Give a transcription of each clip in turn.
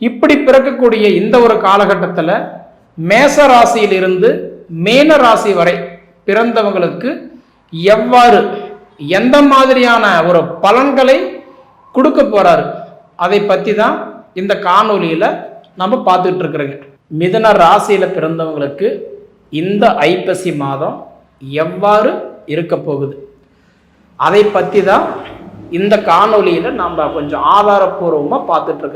இப்படி பிறக்கக்கூடிய இந்த ஒரு காலகட்டத்தில் மேச ராசியிலிருந்து மேன ராசி வரை பிறந்தவங்களுக்கு எவ்வாறு எந்த மாதிரியான ஒரு பலன்களை கொடுக்க போறாரு அதை பற்றி தான் இந்த காணொலியில் நம்ம பார்த்துட்டு இருக்கிறோங்க. மிதன ராசியில் பிறந்தவங்களுக்கு இந்த ஐப்பசி மாதம் எவ்வாறு இருக்க போகுது? அதை பற்றி தான் இந்த காணொலியில் நம்ம கொஞ்சம் ஆதாரப்பூர்வமாக பார்த்துட்டு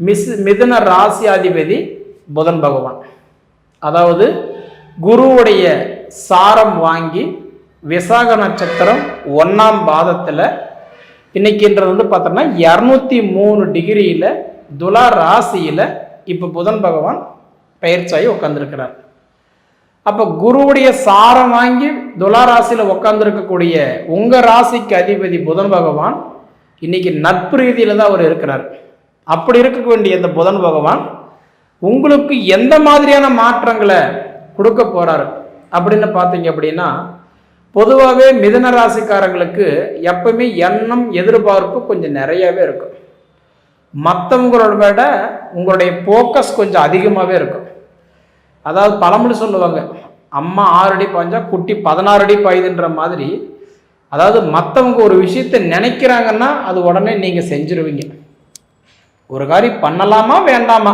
மிஸ் மிதுன ராசியாதிபதி புதன் பகவான். அதாவது குருவுடைய சாரம் வாங்கி விசாக நட்சத்திரம் ஒன்றாம் பாதத்தில் இன்னைக்குன்றது வந்து பார்த்தோம்னா இரநூத்தி மூணு டிகிரியில் துலா ராசியில் இப்போ புதன் பகவான் பயிற்சியாகி உட்காந்துருக்கிறார் அப்போ குருவுடைய சாரம் வாங்கி துலா ராசியில் உட்காந்துருக்கக்கூடிய உங்கள் ராசிக்கு அதிபதி புதன் பகவான் இன்னைக்கு நட்பு ரீதியில் தான் அவர் இருக்கிறார். அப்படி இருக்க வேண்டிய இந்த புதன் பகவான் உங்களுக்கு எந்த மாதிரியான மாற்றங்களை கொடுக்க போறாரு? அப்படின்னு பார்த்தீங்க அப்படின்னா பொதுவாகவே மிதன ராசிக்காரங்களுக்கு எப்பவுமே எண்ணம் எதிர்பார்ப்பு கொஞ்சம் நிறையவே இருக்கும். மற்றவங்களோட விட உங்களுடைய ஃபோக்கஸ் கொஞ்சம் அதிகமாகவே இருக்கும். அதாவது பழமொழி சொல்லுவாங்க அம்மா ஆறு அடி பாய்ஞ்சா குட்டி பதினாறு அடி பாயுதுன்ற மாதிரி. அதாவது மற்றவங்க ஒரு விஷயத்தை நினைக்கிறாங்கன்னா அது உடனே நீங்கள் செஞ்சிருவீங்க. ஒரு காரியம் பண்ணலாமா வேண்டாமா?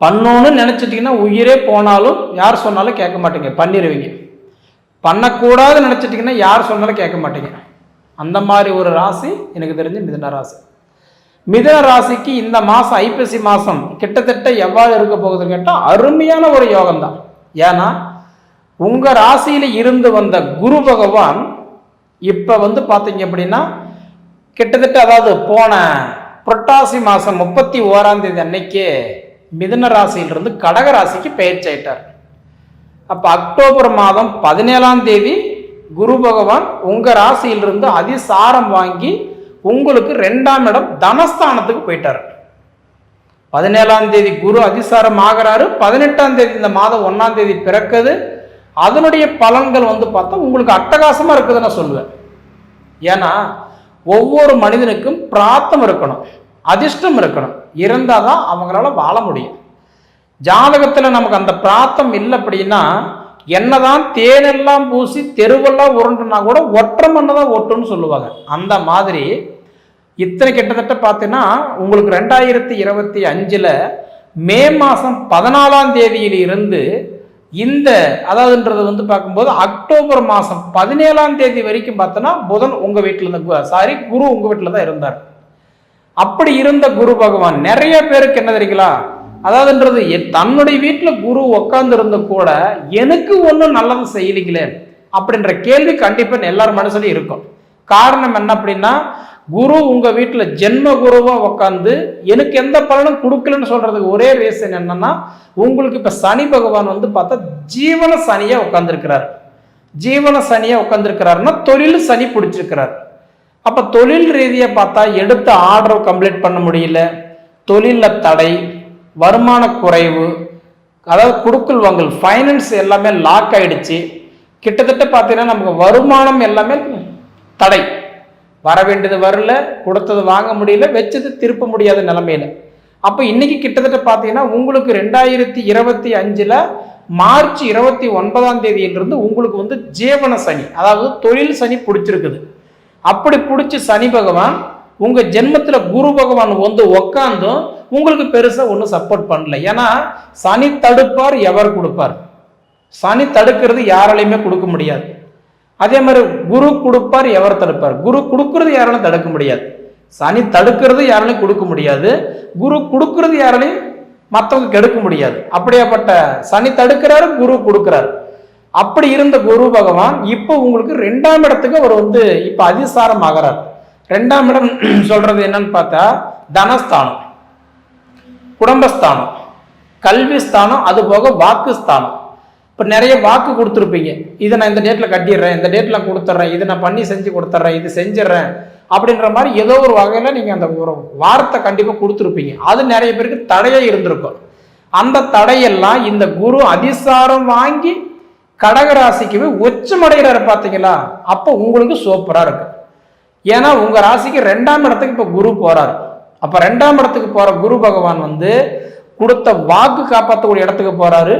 பண்ணணும்னு நினச்சிட்டிங்கன்னா உயிரே போனாலும் யார் சொன்னாலும் கேட்க மாட்டீங்க பண்ணிடுவீங்க பண்ணக்கூடாதுன்னு நினச்சிட்டிங்கன்னா யார் சொன்னாலும் கேட்க மாட்டீங்க. அந்த மாதிரி ஒரு ராசி எனக்கு தெரிஞ்சு மிதன ராசி. மிதன ராசிக்கு இந்த மாதம் ஐப்பசி மாதம் கிட்டத்தட்ட எவ்வாறு இருக்க போகுதுன்னு கேட்டால் அருமையான ஒரு யோகம் தான் ஏன்னா உங்கள் ராசியில் இருந்து வந்த குரு பகவான் இப்போ வந்து பார்த்தீங்க அப்படின்னா கிட்டத்தட்ட அதாவது போன புரட்டாசி மாதம் முப்பத்தி ஓராம் தேதி அன்னைக்கே மிதுன ராசியிலிருந்து கடக ராசிக்கு பயிற்சி ஆயிட்டார் அப்போ அக்டோபர் மாதம் பதினேழாம் தேதி குரு பகவான் உங்கள் ராசியிலிருந்து அதிசாரம் வாங்கி உங்களுக்கு ரெண்டாம் இடம் தனஸ்தானத்துக்கு போயிட்டார். பதினேழாம் தேதி குரு அதிசாரம் ஆகிறாரு. பதினெட்டாம் தேதி இந்த மாதம் ஒன்றாம் தேதி பிறக்குது. அதனுடைய பலன்கள் வந்து பார்த்தா உங்களுக்கு அட்டகாசமாக இருக்குதுன்னு நான் சொல்லுவேன். ஏன்னா ஒவ்வொரு மனிதனுக்கும் பிராத்தம் இருக்கணும் அதிர்ஷ்டம் இருக்கணும். இருந்தால் தான் அவங்களால வாழ முடியும். ஜாதகத்தில் நமக்கு அந்த பிராத்தம் இல்லை அப்படின்னா என்னதான் தேனெல்லாம் பூசி தெருவெல்லாம் உருண்டுனா கூட ஒற்றை மண்ணை தான் ஒட்டுன்னு சொல்லுவாங்க. அந்த மாதிரி இத்தனை கிட்டத்தட்ட பார்த்தீங்கன்னா உங்களுக்கு ரெண்டாயிரத்தி இருபத்தி அஞ்சில் மே மாதம் பதினாலாம் தேதியில் இருந்து இந்த அதாவதுன்றது வந்து பார்க்கும்போது அக்டோபர் மாதம் பதினேழாம் தேதி வரைக்கும் பார்த்தோன்னா புதன் உங்கள் வீட்டில் இருந்து சாரி குரு உங்கள் வீட்டில் தான் இருந்தார். அப்படி இருந்த குரு பகவான் நிறைய பேருக்கு என்ன தெரியுங்களா? அதாவதுன்றது தன்னுடைய வீட்டில் குரு உட்காந்துருந்த கூட எனக்கு ஒன்றும் நல்லது செய்யலீங்களே அப்படின்ற கேள்வி கண்டிப்பாக எல்லார் மனசுலையும் இருக்கும். காரணம் என்ன அப்படின்னா குரு உங்க வீட்டில் ஜென்ம குருவா உட்காந்து எனக்கு எந்த பலனும் கொடுக்கலன்னு சொல்றதுக்கு ஒரே ரீசன் என்னன்னா உங்களுக்கு இப்போ சனி பகவான் வந்து பார்த்தா ஜீவன சனியா உட்காந்துருக்கிறார் ஜீவன சனியா உட்காந்துருக்கிறாருன்னா தொழில் சனி பிடிச்சிருக்கிறார். அப்ப தொழில் ரீதியாக பார்த்தா எடுத்த ஆர்டர் கம்ப்ளீட் பண்ண முடியல. தொழிலில் தடை வருமான குறைவு அதாவது குடுக்கல் வாங்கல் ஃபைனான்ஸ் எல்லாமே லாக் ஆயிடுச்சு. கிட்டத்தட்ட பார்த்தீங்கன்னா நமக்கு வருமானம் எல்லாமே தடை. வர வேண்டியது வரல கொடுத்தது வாங்க முடியல வச்சது திருப்ப முடியாத நிலைமையில. அப்போ இன்னைக்கு கிட்டத்தட்ட பார்த்தீங்கன்னா உங்களுக்கு ரெண்டாயிரத்தி இருபத்தி அஞ்சில் மார்ச் இருபத்தி ஒன்பதாம் தேதியிலிருந்து உங்களுக்கு வந்து ஜீவன சனி அதாவது தொழில் சனி பிடிச்சிருக்குது. அப்படி பிடிச்சி சனி பகவான் உங்கள் ஜென்மத்தில் குரு பகவான் வந்து உக்காந்தும் உங்களுக்கு பெருசாக ஒன்றும் சப்போர்ட் பண்ணல. ஏன்னா சனி தடுப்பார் எவர் கொடுப்பார். சனி தடுக்கிறது யாராலையுமே கொடுக்க முடியாது. அதே மாதிரி குரு கொடுப்பார் எவர் தடுப்பார்? குரு கொடுக்கறது யாராலும் தடுக்க முடியாது. சனி தடுக்கிறது யாராலையும் கொடுக்க முடியாது. குரு கொடுக்கறது யாராலையும் மற்றவங்க கெடுக்க முடியாது. அப்படியாப்பட்ட சனி தடுக்கிறாரு குரு கொடுக்கிறாரு. அப்படி இருந்த குரு பகவான் இப்போ உங்களுக்கு ரெண்டாம் இடத்துக்கு அவர் வந்து இப்போ அதிசாரம் ஆகிறார். ரெண்டாம் இடம் சொல்றது என்னன்னு பார்த்தா தனஸ்தானம் குடும்பஸ்தானம் கல்வி ஸ்தானம் அது போக வாக்கு ஸ்தானம் இப்போ நிறைய வாக்கு கொடுத்துருப்பீங்க. இதை நான் இந்த டேட்டில் கட்டிடுறேன் இந்த டேட்டில் கொடுத்துட்றேன் இதை நான் பண்ணி செஞ்சு கொடுத்துட்றேன் இது செஞ்சிடுறேன் அப்படின்ற மாதிரி ஏதோ ஒரு வகையில் நீங்கள் அந்த ஒரு வார்த்தை கண்டிப்பாக கொடுத்துருப்பீங்க. அது நிறைய பேருக்கு தடையே இருந்திருக்கும். அந்த தடையெல்லாம் இந்த குரு அதிசாரம் வாங்கி கடகராசிக்கு உச்சமடைகிறாரு பார்த்தீங்களா? அப்போ உங்களுக்கு சூப்பராக இருக்கு. ஏன்னா உங்கள் ராசிக்கு ரெண்டாம் இடத்துக்கு இப்போ குரு போகிறாரு அப்போ ரெண்டாம் இடத்துக்கு போகிற குரு பகவான் வந்து கொடுத்த வாக்கு காப்பாற்றக்கூடிய இடத்துக்கு போகிறாரு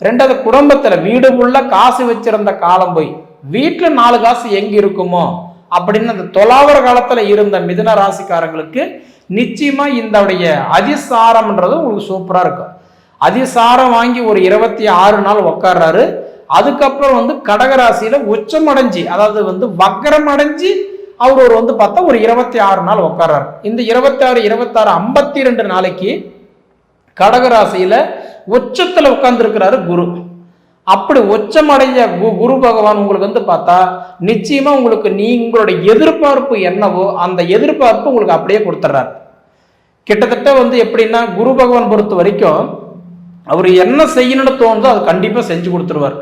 ரெண்டாவது குடும்பத்தில் வீடு உள்ள காசு வச்சிருந்த காலம் போய் வீட்டில் நாலு காசு எங்கே இருக்குமோ அப்படின்னு அந்த தொலாவர காலத்தில் இருந்த மிதுன ராசிக்காரங்களுக்கு நிச்சயமா இந்தவுடைய அதிசாரம்ன்றது உங்களுக்கு சூப்பராக இருக்கும். அதிசாரம் வாங்கி ஒரு இருபத்தி ஆறு நாள் உக்காடுறாரு அதுக்கப்புறம் வந்து கடகராசியில உச்சம் அடைஞ்சு அதாவது வந்து வக்கரம் அடைஞ்சு அவர் ஒரு வந்து பார்த்தா ஒரு இருபத்தி ஆறு நாள் உட்கார்றாரு இந்த இருபத்தி ஆறு இருபத்தாறு ஐம்பத்தி ரெண்டு நாளைக்கு கடகராசியில உச்சத்தில் உட்கார்ந்துருக்கிறாரு குரு. அப்படி உச்சமடைஞ்ச கு குரு பகவான் உங்களுக்கு வந்து பார்த்தா நிச்சயமா உங்களுக்கு நீங்களோட எதிர்பார்ப்பு என்னவோ அந்த எதிர்பார்ப்பு உங்களுக்கு அப்படியே கொடுத்துட்றாரு கிட்டத்தட்ட வந்து எப்படின்னா குரு பகவான் பொறுத்த வரைக்கும் அவர் என்ன செய்யணும்னு தோணுதோ அது கண்டிப்பாக செஞ்சு கொடுத்துருவார்.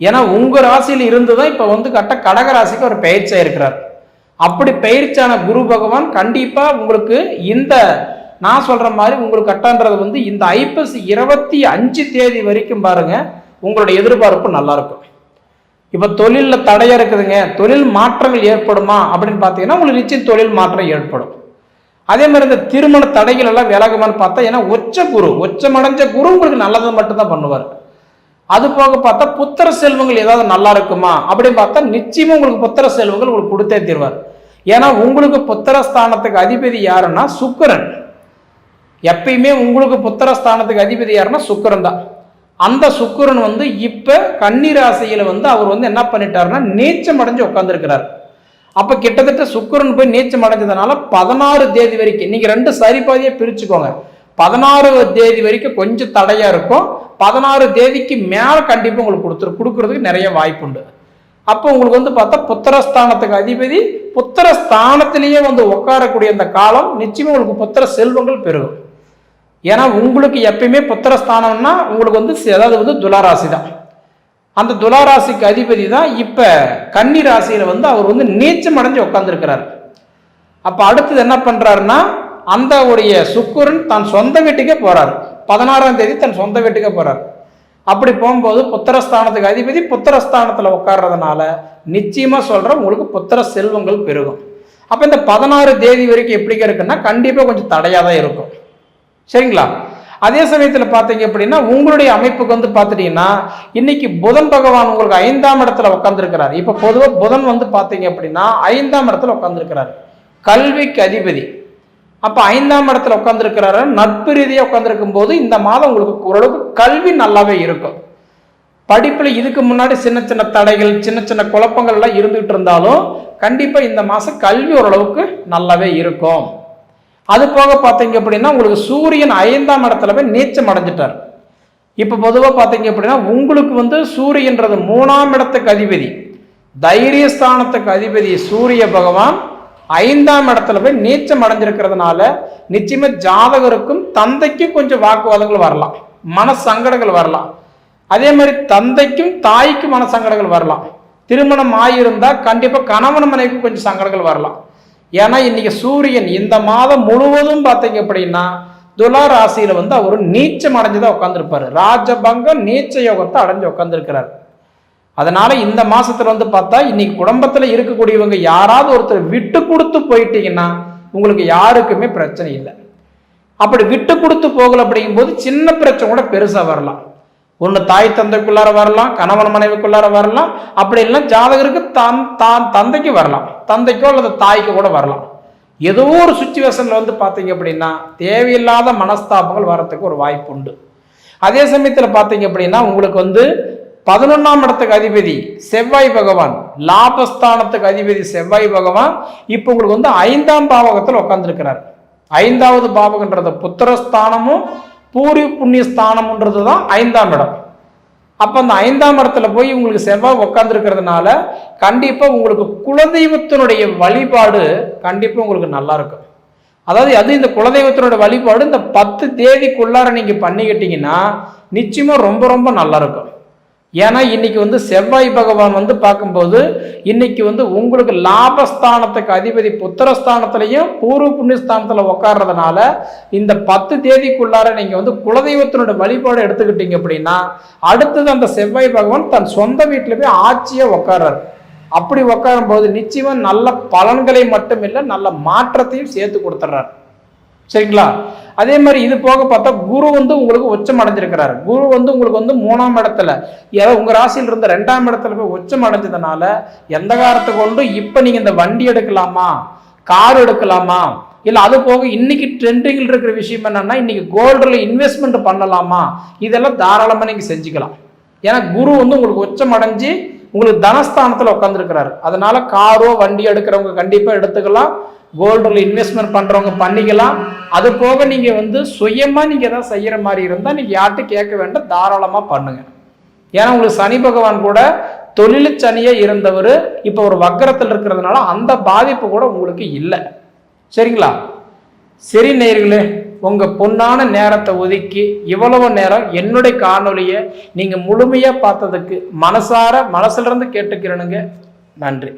ஏன்னா உங்கள் ராசியில் இருந்து தான் இப்போ வந்து கட்ட கடக ராசிக்கு அவர் பயிற்சியாக இருக்கிறார். அப்படி பயிற்சியான குரு பகவான் கண்டிப்பாக உங்களுக்கு இந்த நான் சொல்ற மாதிரி உங்களுக்கு கட்டன்றது வந்து இந்த ஐப்பசி இருபத்தி அஞ்சு தேதி வரைக்கும் பாருங்க உங்களோட எதிர்பார்ப்பு நல்லா இருக்கும். இப்போ தொழிலில் தடையா இருக்குதுங்க தொழில் மாற்றங்கள் ஏற்படுமா அப்படின்னு பார்த்தீங்கன்னா உங்களுக்கு நிச்சயம் தொழில் மாற்றம் ஏற்படும். அதே மாதிரி இந்த திருமண தடைகள் எல்லாம் விலகுமான்னு பார்த்தா ஏன்னா ஒச்ச குரு ஒச்சமடைஞ்ச குரு உங்களுக்கு நல்லதை மட்டும்தான் பண்ணுவார். அது போக பார்த்தா புத்திர செல்வங்கள் ஏதாவது நல்லா இருக்குமா அப்படின்னு பார்த்தா நிச்சயமா உங்களுக்கு புத்திர செல்வங்கள் உங்களுக்கு கொடுத்தே தீர்வார். ஏன்னா உங்களுக்கு புத்திர ஸ்தானத்துக்கு அதிபதி யாருன்னா சுக்கிரன். எப்பயுமே உங்களுக்கு புத்திர ஸ்தானத்துக்கு அதிபதி யாருன்னா சுக்கிரன் தான். அந்த சுக்கிரன் வந்து இப்போ கன்னிராசியில் வந்து அவர் வந்து என்ன பண்ணிட்டாருன்னா நீச்சம் அடைஞ்சு உட்காந்துருக்கிறார் அப்போ கிட்டத்தட்ட சுக்கிரன் போய் நீச்சம் அடைஞ்சதுனால பதினாறு தேதி வரைக்கும் நீங்கள் ரெண்டு சரிபாதியை பிரிச்சுக்கோங்க. பதினாறு தேதி வரைக்கும் கொஞ்சம் தடையாக இருக்கும். பதினாறு தேதிக்கு மேலே கண்டிப்பாக உங்களுக்கு கொடுத்துரு கொடுக்கறதுக்கு நிறைய வாய்ப்புண்டு அப்போ உங்களுக்கு வந்து பார்த்தா புத்திரஸ்தானத்துக்கு அதிபதி புத்திரஸ்தானத்திலேயே வந்து உட்காரக்கூடிய அந்த காலம் நிச்சயமாக உங்களுக்கு புத்திர செல்வங்கள் பெருகும். ஏன்னா உங்களுக்கு எப்பயுமே புத்திரஸ்தானம்னா உங்களுக்கு வந்து அதாவது வந்து துளாராசி தான் அந்த துளாராசிக்கு அதிபதி தான் இப்போ கன்னி ராசியில் வந்து அவர் வந்து நீச்சம் அடைஞ்சு உட்காந்துருக்கிறார் அப்போ அடுத்தது என்ன பண்ணுறாருன்னா அந்த உடைய சுக்குரன் தன் சொந்த வீட்டுக்கே போகிறார் பதினாறாம் தேதி தன் சொந்த வீட்டுக்கே போகிறார் அப்படி போகும்போது புத்திரஸ்தானத்துக்கு அதிபதி புத்திரஸ்தானத்தில் உட்கார்றதுனால நிச்சயமாக சொல்கிற உங்களுக்கு புத்திர செல்வங்கள் பெருகும். அப்போ இந்த பதினாறு தேதி வரைக்கும் எப்படி இருக்குன்னா கண்டிப்பாக கொஞ்சம் தடையாக தான் இருக்கும். சரிங்களா? அதே சமயத்தில் பார்த்தீங்க அப்படின்னா உங்களுடைய அமைப்புக்கு வந்து பார்த்துட்டீங்கன்னா இன்னைக்கு புதன் பகவான் உங்களுக்கு ஐந்தாம் இடத்துல உட்காந்துருக்கிறார் இப்போ பொதுவாக புதன் வந்து பார்த்தீங்க அப்படின்னா ஐந்தாம் இடத்துல உட்காந்துருக்கிறார் கல்விக்கு அதிபதி. அப்போ ஐந்தாம் இடத்துல உட்காந்துருக்கிறாரு நட்பு ரீதியாக உட்காந்துருக்கும் போது இந்த மாதம் உங்களுக்கு ஓரளவுக்கு கல்வி நல்லாவே இருக்கும். படிப்பில் இதுக்கு முன்னாடி சின்ன சின்ன தடைகள் சின்ன சின்ன குழப்பங்கள் எல்லாம் இருந்துகிட்டு இருந்தாலும் கண்டிப்பாக இந்த மாதம் கல்வி ஓரளவுக்கு நல்லாவே இருக்கும். அது போக பார்த்தீங்க அப்படின்னா உங்களுக்கு சூரியன் ஐந்தாம் இடத்துல போய் நீச்சம் அடைஞ்சிட்டார். இப்போ பொதுவாக பார்த்தீங்க அப்படின்னா உங்களுக்கு வந்து சூரியன்றது மூணாம் இடத்துக்கு அதிபதி தைரியஸ்தானத்துக்கு அதிபதி சூரிய பகவான் ஐந்தாம் இடத்துல போய் நீச்சம் அடைஞ்சிருக்கிறதுனால நிச்சயமா ஜாதகருக்கும் தந்தைக்கும் கொஞ்சம் வாக்குவாதங்கள் வரலாம் மன சங்கடங்கள் வரலாம். அதே மாதிரி தந்தைக்கும் தாய்க்கும் மன சங்கடங்கள் வரலாம். திருமணம் ஆகியிருந்தால் கண்டிப்பாக கணவன் மனைவிக்கும் கொஞ்சம் சங்கடங்கள் வரலாம். ஏன்னா இன்னைக்கு சூரியன் இந்த மாதம் முழுவதும் பார்த்தீங்க அப்படின்னா துலா ராசியில வந்து அவர் நீச்சம் அடைஞ்சுதான் உட்காந்துருப்பாரு ராஜபங்கம் நீச்ச யோகத்தை அடைஞ்சு உட்காந்துருக்கிறார் அதனால இந்த மாசத்துல வந்து பார்த்தா இன்னைக்கு குடும்பத்துல இருக்கக்கூடியவங்க யாராவது ஒருத்தர் விட்டு கொடுத்து போயிட்டீங்கன்னா உங்களுக்கு யாருக்குமே பிரச்சனை இல்லை. அப்படி விட்டு கொடுத்து போகல அப்படிங்கும்போது சின்ன பிரச்சனை கூட பெருசாக வரலாம். ஒன்று தாய் தந்தைக்குள்ளார வரலாம் கணவன் மனைவிக்குள்ளார வரலாம். அப்படி இல்லைன்னா ஜாதகருக்கு தான் தான் தந்தைக்கு வரலாம். தந்தைக்கோ அல்லது தாய்க்கு கூட வரலாம். ஏதோ ஒரு சுச்சுவேஷனில் வந்து பார்த்தீங்க அப்படின்னா தேவையில்லாத மனஸ்தாபங்கள் வரத்துக்கு ஒரு வாய்ப்பு உண்டு. அதே சமயத்தில் பார்த்தீங்க அப்படின்னா உங்களுக்கு வந்து பதினொன்றாம் இடத்துக்கு அதிபதி செவ்வாய் பகவான் லாபஸ்தானத்துக்கு அதிபதி செவ்வாய் பகவான் இப்போ உங்களுக்கு வந்து ஐந்தாம் பாவகத்தில் உட்காந்துருக்கிறார் ஐந்தாவது பாவகன்றது புத்திரஸ்தானமும் பூரி புண்ணிய ஸ்தானம்ன்றது தான் ஐந்தாம் இடம். அப்போ அந்த ஐந்தாம் இடத்துல போய் உங்களுக்கு செவ்வாய் உட்காந்துருக்கிறதுனால கண்டிப்பாக உங்களுக்கு குலதெய்வத்தினுடைய வழிபாடு கண்டிப்பாக உங்களுக்கு நல்லா இருக்கும். அதாவது அது இந்த குலதெய்வத்தினுடைய வழிபாடு இந்த பத்து தேதிக்குள்ளார நீங்கள் பண்ணிக்கிட்டீங்கன்னா நிச்சயமாக ரொம்ப ரொம்ப நல்லா இருக்கும். ஏன்னா இன்னைக்கு வந்து செவ்வாய் பகவான் வந்து பார்க்கும்போது இன்னைக்கு வந்து உங்களுக்கு லாபஸ்தானத்துக்கு அதிபதி புத்திரஸ்தானத்திலையும் பூர்வ புண்ணியஸ்தானத்தில் உட்கார்றதுனால இந்த பத்து தேதிக்குள்ளார நீங்கள் வந்து குலதெய்வத்தினோட வழிபாடு எடுத்துக்கிட்டீங்க அப்படின்னா அடுத்தது அந்த செவ்வாய் பகவான் தன் சொந்த வீட்டில் போய் ஆட்சியாக உட்கார்றாரு அப்படி உட்காரும்போது நிச்சயமாக நல்ல பலன்களை மட்டும் இல்லை நல்ல மாற்றத்தையும் சேர்த்து கொடுத்துட்றாரு சரிங்களா? அதே மாதிரி இது போக பார்த்தா குரு வந்து உங்களுக்கு உச்சம் அடைஞ்சிருக்கிறாரு. குரு வந்து உங்களுக்கு வந்து மூணாம் இடத்துல ஏதாவது உங்க ராசியில் இருந்த ரெண்டாம் இடத்துல போய் உச்சம் அடைஞ்சதுனால எந்த காரத்தை கொண்டு இப்ப நீங்க இந்த வண்டி எடுக்கலாமா கார் எடுக்கலாமா இல்ல அது போக இன்னைக்கு ட்ரெண்டிங்கில் இருக்கிற விஷயம் என்னன்னா இன்னைக்கு கோல்டுல இன்வெஸ்ட்மெண்ட் பண்ணலாமா இதெல்லாம் தாராளமா நீங்க செஞ்சுக்கலாம். ஏன்னா குரு வந்து உங்களுக்கு உச்சம் அடைஞ்சு உங்களுக்கு தனஸ்தானத்துல உட்காந்துருக்கிறாரு அதனால காரோ வண்டி எடுக்கிறவங்க கண்டிப்பா எடுத்துக்கலாம். கோல்டில் இன்வெஸ்ட்மெண்ட் பண்ணுறவங்க பண்ணிக்கலாம். அது போக நீங்கள் வந்து சுயமாக நீங்கள் எதாவது செய்கிற மாதிரி இருந்தால் நீங்கள் யார்கிட்ட கேட்க வேண்டாம் தாராளமாக பண்ணுங்கள் ஏன்னா உங்களுக்கு சனி பகவான் கூட தொழில் சனியே இருந்தவர் இப்போ ஒரு வக்கரத்தில் இருக்கிறதுனால அந்த பாதிப்பு கூட உங்களுக்கு இல்லை. சரிங்களா? சரி நேர்களே உங்கள் பொன்னான நேரத்தை ஒதுக்கி இவ்வளவு நேரம் என்னுடைய காணொலியை நீங்கள் முழுமையாக பார்த்ததுக்கு மனசார மனசுலேருந்து கேட்டுக்கிறனுங்க. நன்றி.